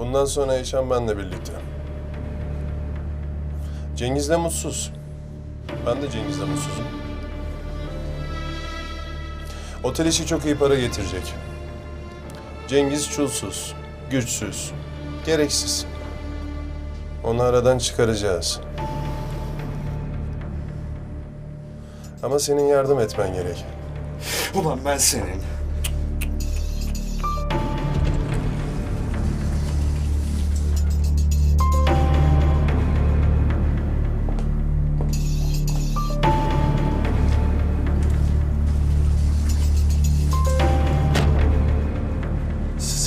Bundan sonra Eşan benle birlikte. Cengiz'le mutsuz. Ben de Cengiz'le mutsuzum. Otel işi çok iyi para getirecek. Cengiz çulsuz, güçsüz, gereksiz. Onu aradan çıkaracağız. Ama senin yardım etmen gerek. Ulan ben senin.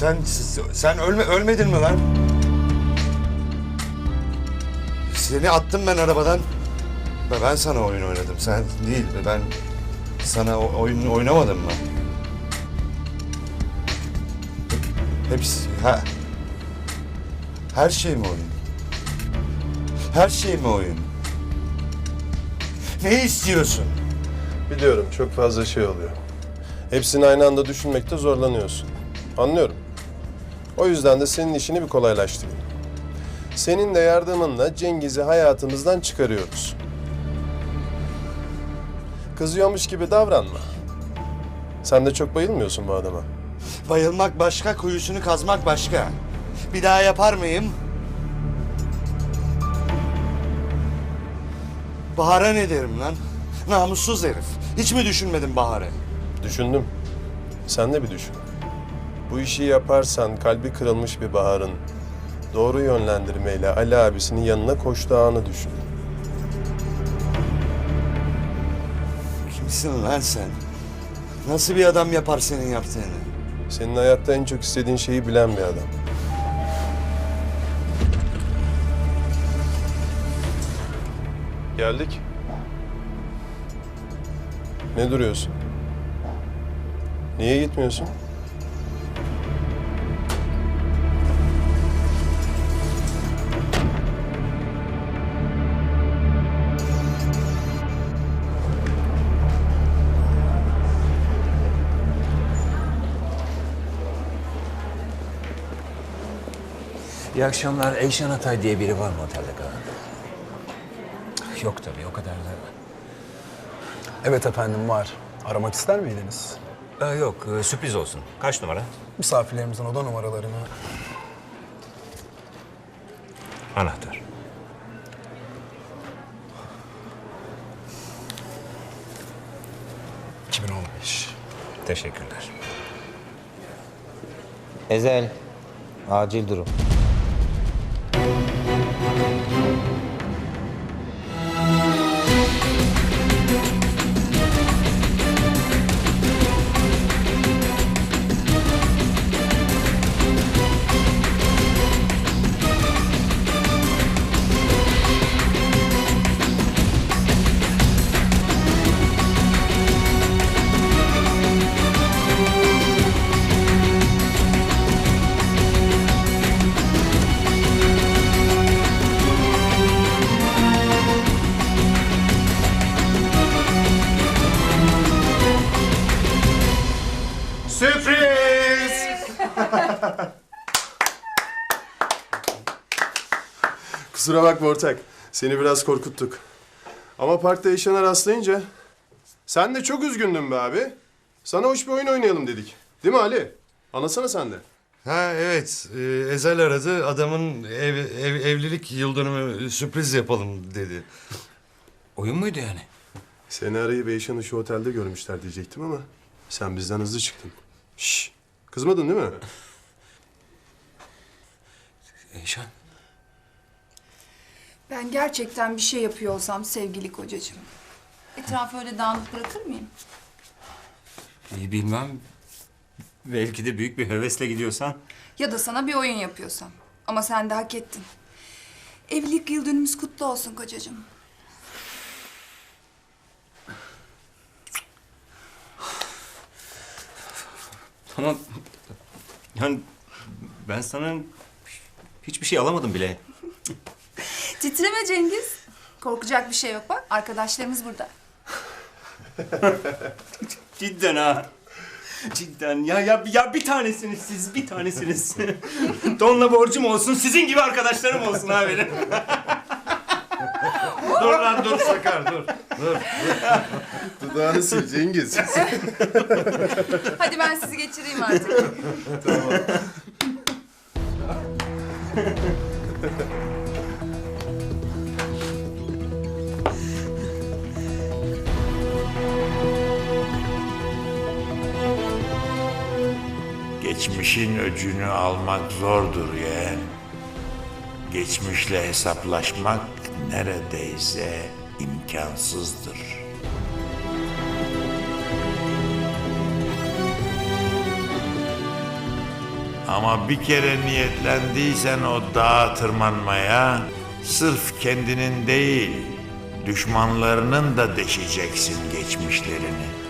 Sen sen ölme ölmedin mi lan? Seni attım ben arabadan. Ben sana oyun oynadım. Sen değil. Ben sana oyun oynamadım mı? Hepsi, ha. Her şey mi oyun? Her şey mi oyun? Ne istiyorsun? Biliyorum çok fazla şey oluyor. Hepsini aynı anda düşünmekte zorlanıyorsun. Anlıyorum. O yüzden de senin işini bir kolaylaştırayım. Senin de yardımınla Cengiz'i hayatımızdan çıkarıyoruz. Kızıyormuş gibi davranma. Sen de çok bayılmıyorsun bu adama. Bayılmak başka, kuyusunu kazmak başka. Bir daha yapar mıyım? Bahar'a ne derim lan? Namussuz herif. Hiç mi düşünmedin Bahar'ı? Düşündüm. Sen de bir düşün. Bu işi yaparsan kalbi kırılmış bir Bahar'ın doğru yönlendirmeyle Ali abisinin yanına koştuğu anı düşün. Kimsin lan sen? Nasıl bir adam yapar senin yaptığını? Senin hayatta en çok istediğin şeyi bilen bir adam. Geldik. Ne duruyorsun? Niye gitmiyorsun? İyi akşamlar. Eyşan Atay diye biri var mı otelde kalan? Yok tabii, o kadar da. Evet efendim var. Aramak ister miydiniz? Ee, yok, e, sürpriz olsun. Kaç numara? Misafirlerimizin oda numaralarını Anahtar. ...2015. Teşekkürler. Ezel, acil durum. Kusura bakma ortak. Seni biraz korkuttuk. Ama parkta Eşan'a rastlayınca... Sen de çok üzgündün be abi. Sana hoş bir oyun oynayalım dedik. Değil mi Ali? Anlasana sen de. Ha evet, e, Ezel aradı. Adamın ev, ev- evlilik yıl dönümü sürpriz yapalım dedi. Oyun muydu yani? Seni arayıp Eyşan'ı şu otelde görmüşler diyecektim ama... Sen bizden hızlı çıktın. Şş, kızmadın değil mi? Eyşan. Ben gerçekten bir şey yapıyor olsam sevgili kocacığım. Etrafı öyle dağınık bırakır mıyım? İyi bilmem. Belki de büyük bir hevesle gidiyorsan. Ya da sana bir oyun yapıyorsam. Ama sen de hak ettin. Evlilik yıl dönümümüz kutlu olsun kocacığım. Ama yani ben sana hiçbir şey alamadım bile. Titreme Cengiz. Korkacak bir şey yok bak. Arkadaşlarımız burada. Cidden ha. Cidden ya ya ya bir tanesiniz siz bir tanesiniz. Donla borcum olsun sizin gibi arkadaşlarım olsun ha benim. dur lan dur Sakar dur. Dudağını sil Cengiz. Hadi ben sizi geçireyim artık. Geçmişin öcünü almak zordur yeğen. Geçmişle hesaplaşmak neredeyse imkansızdır. Ama bir kere niyetlendiysen o dağa tırmanmaya, sırf kendinin değil, düşmanlarının da deşeceksin geçmişlerini.